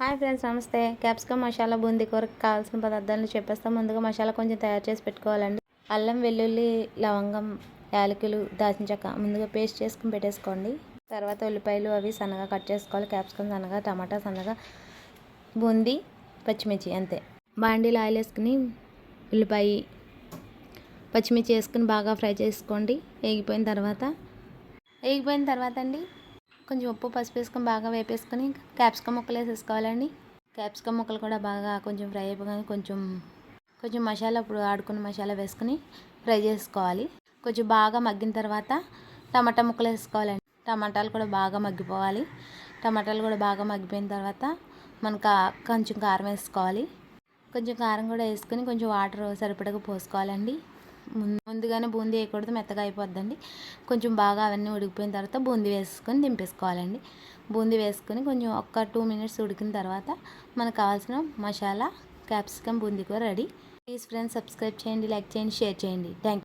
Hi friends namaste. Capsicum masala boondi కూరకు కావాల్సిన పదార్థాలను చెప్పేస్తాం. ముందుగా మసాలా కొంచెం తయారు చేసి పెట్టుకోవాలండి. అల్లం వెల్లుల్లి లవంగం యాలకులు దాచిన చెక్క ముందుగా పేస్ట్ చేసుకుని పెట్టేసుకోండి. తర్వాత ఉల్లిపాయలు అవి సన్నగా కట్ చేసుకోవాలి. క్యాప్సికమ్ సన్నగా టమాటా సన్నగా బూందీ పచ్చిమిర్చి అంతే. బాండీలో ఆయిల్ వేసుకుని ఉల్లిపాయ పచ్చిమిర్చి వేసుకుని బాగా ఫ్రై చేసుకోండి. వేగిపోయిన తర్వాత వేగిపోయిన తర్వాత అండి కొంచెం ఉప్పు పసుపు వేసుకొని బాగా వేపేసుకొని క్యాప్సికమ్ ముక్కలు వేసేసుకోవాలండి. క్యాప్సికమ్ ముక్కలు కూడా బాగా కొంచెం ఫ్రై అయిపోగానే కొంచెం కొంచెం మసాలా ఇప్పుడు ఆడుకున్న మసాలా వేసుకుని ఫ్రై చేసుకోవాలి. కొంచెం బాగా మగ్గిన తర్వాత టమాటా ముక్కలు వేసుకోవాలండి. టమాటాలు కూడా బాగా మగ్గిపోవాలి. టమాటాలు కూడా బాగా మగ్గిపోయిన తర్వాత మనకు కొంచెం కారం వేసుకోవాలి. కొంచెం కారం కూడా వేసుకొని కొంచెం వాటర్ సరిపడగా పోసుకోవాలండి. ముందుగానే బూందీ వేయకూడదు మెత్తగా అయిపోద్దండి. కొంచెం బాగా అవన్నీ ఉడికిపోయిన తర్వాత బూందీ వేసుకొని దింపేసుకోవాలండి. బూందీ వేసుకొని కొంచెం ఒక్క టూ మినిట్స్ ఉడికిన తర్వాత మనకు కావాల్సిన మసాలా క్యాప్సికమ్ బూందీ కూడా రెడీ. ప్లీజ్ ఫ్రెండ్స్ సబ్స్క్రైబ్ చేయండి లైక్ చేయండి షేర్ చేయండి. థ్యాంక్